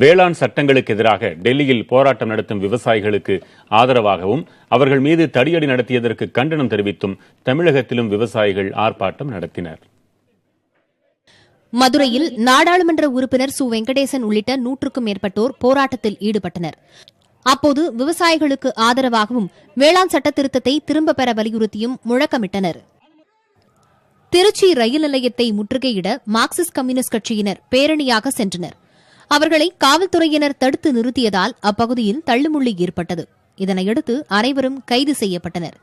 வேளாண் சட்டங்களுக்கு எதிராக டெல்லியில் போராட்டம் நடத்தும் விவசாயிகளுக்கு ஆதரவாகவும் அவர்கள் மீது தடியடி நடத்தியதற்கு கண்டனம் தெரிவித்தும் தமிழகத்திலும் விவசாயிகள் ஆர்ப்பாட்டம் நடத்தினர். மதுரையில் நாடாளுமன்ற உறுப்பினர் சு. வெங்கடேசன் உள்ளிட்ட நூற்றுக்கும் மேற்பட்டோர் போராட்டத்தில் ஈடுபட்டனர். அப்போது விவசாயிகளுக்கு ஆதரவாகவும் வேளாண் சட்ட திருத்தத்தை திரும்ப பெற வலியுறுத்தியும் முழக்கமிட்டனர். திருச்சி ரயில் நிலையத்தை முற்றுகையிட மார்க்சிஸ்ட் கம்யூனிஸ்ட் கட்சியினர் பேரணியாக சென்றனர். அவர்களை காவல்துறையினர் தடுத்து நிறுத்தியதால் அப்பகுதியில் தள்ளுமுள்ளி ஏற்பட்டது. இதனையடுத்து அனைவரும் கைது செய்யப்பட்டனர்.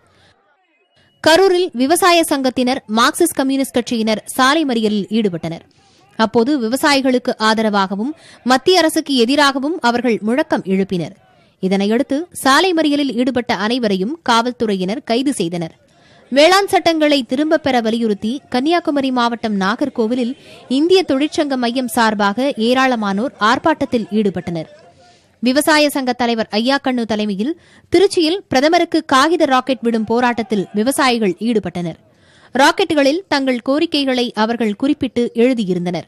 கரூரில் விவசாய சங்கத்தினர் மார்க்சிஸ்ட் கம்யூனிஸ்ட் கட்சியினர் சாலை மறியலில் ஈடுபட்டனர். அப்போது விவசாயிகளுக்கு ஆதரவாகவும் மத்திய அரசுக்கு எதிராகவும் அவர்கள் முழக்கம் எழுப்பினர். இதனையடுத்து சாலை மறியலில் ஈடுபட்ட அனைவரையும் காவல்துறையினர் கைது செய்தனர். வேளாண் சட்டங்களை திரும்பப் பெற வலியுறுத்தி கன்னியாகுமரி மாவட்டம் நாகர்கோவிலில் இந்திய தொழிற்சங்க மையம் சார்பாக ஏராளமானோர் ஆர்ப்பாட்டத்தில் ஈடுபட்டனர். விவசாய சங்க தலைவர் ஐயாக்கண்ணு தலைமையில் திருச்சியில் பிரதமருக்கு காகித ராக்கெட் விடும் போராட்டத்தில் விவசாயிகள் ஈடுபட்டனர். ராக்கெட்டுகளில் தங்கள் கோரிக்கைகளை அவர்கள் குறிப்பிட்டு எழுதியிருந்தனர்.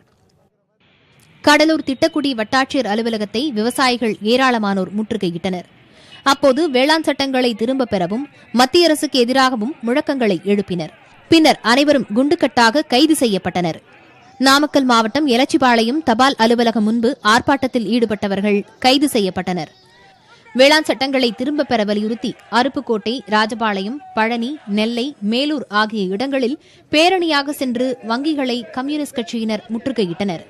கடலூர் திட்டக்குடி வட்டாட்சியர் அலுவலகத்தை விவசாயிகள் ஏராளமானோர் முற்றுகையிட்டனர். அப்போது வேளாண் சட்டங்களை திரும்பப் பெறவும் மத்திய அரசுக்கு எதிராகவும் முழக்கங்களை எழுப்பினர். பின்னர் அனைவரும் குண்டுக்கட்டாக கைது செய்யப்பட்டனர். நாமக்கல் மாவட்டம் எலச்சிபாளையம் தபால் அலுவலகம் முன்பு ஆர்ப்பாட்டத்தில் ஈடுபட்டவர்கள் கைது செய்யப்பட்டனர். வேளாண் சட்டங்களை திரும்பப் பெற வலியுறுத்தி அருப்புக்கோட்டை ராஜபாளையம் பழனி நெல்லை மேலூர் ஆகிய இடங்களில் பேரணியாக சென்று வங்கிகளை கம்யூனிஸ்ட் கட்சியினர் முற்றுகையிட்டனர்.